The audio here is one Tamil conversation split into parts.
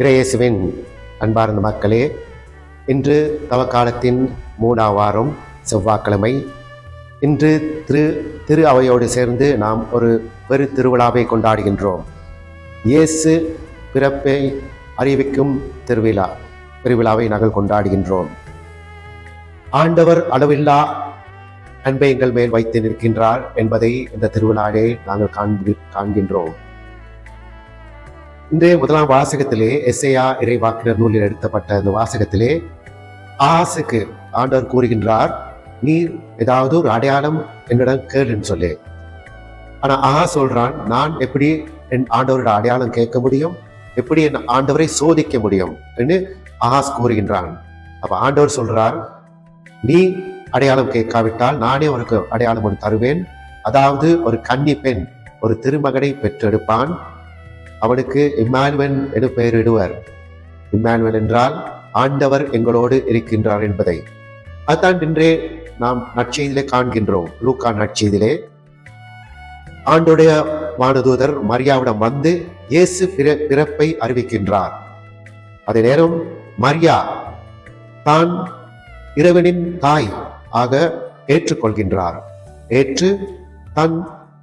இறையேசுவின் அன்பார்ந்த மக்களே இன்று தவக்காலத்தின் மூணாம் வாரம் செவ்வாய்க்கிழமை. இன்று திரு திரு அவையோடு சேர்ந்து நாம் ஒரு பெரு திருவிழாவை கொண்டாடுகின்றோம். இயேசு பிறப்பை அறிவிக்கும் திருவிழா திருவிழாவை நாங்கள் கொண்டாடுகின்றோம். ஆண்டவர் அளவில்லா அன்பை எங்கள் மேல் வைத்து நிற்கின்றார் என்பதை இந்த திருவிழாவிலே நாங்கள் காண்கின்றோம். இன்றைய முதலாம் வாசகத்திலே எஸ்ஐயா இறைவாக்கினர் நூலில் எடுத்தப்பட்ட இந்த வாசகத்திலே ஆசுக்கு ஆண்டவர் கூறுகின்றார் நீர் ஏதாவது ஒரு அடையாளம் என்னிடம் கேளுன்னு சொல்லு. ஆனா ஆஹா சொல்றான் நான் எப்படி என் ஆண்டவரோட அடையாளம் கேட்க முடியும்? எப்படி என் ஆண்டவரை சோதிக்க முடியும்? என்று ஆஹாஸ் கூறுகின்றான். அப்ப ஆண்டவர் சொல்றார் நீ அடையாளம் கேட்காவிட்டால் நானே உனக்கு அடையாளம் ஒன்று தருவேன். அதாவது ஒரு கன்னி பெண் ஒரு திருமகனை பெற்றெடுப்பான். அவனுக்கு இம்மானுவன் என பெயரிடுவர். இம்மானுவல் என்றால் ஆண்டவர் எங்களோடு இருக்கின்றார் என்பதை. அதுதான் இன்றே நாம் நற்செய்திலே காண்கின்றோம். லூக்கா நற்செய்திலே ஆண்டுடைய வானதூதர் மரியாவிடம் வந்து இயேசு பிற பிறப்பை அறிவிக்கின்றார். அதே நேரம் மரியா தான் இறைவனின் தாய் ஆக ஏற்றுக்கொள்கின்றார். ஏற்று தன்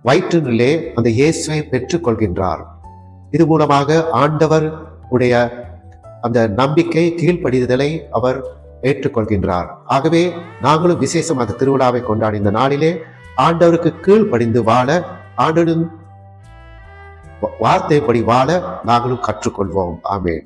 வயிற்றினிலே அந்த இயேசுவை பெற்றுக்கொள்கின்றார். இது மூலமாக ஆண்டவர் உடைய அந்த நம்பிக்கை கீழ்ப்படிதலை அவர் ஏற்றுக்கொள்கின்றார். ஆகவே நாங்களும் விசேஷம் அந்த திருவிழாவை கொண்டாடி இந்த நாளிலே ஆண்டவருக்கு கீழ்ப்படிந்து வாழ ஆண்டவரின் வார்த்தைப்படி வாழ நாங்களும் கற்றுக்கொள்வோம். ஆமேன்.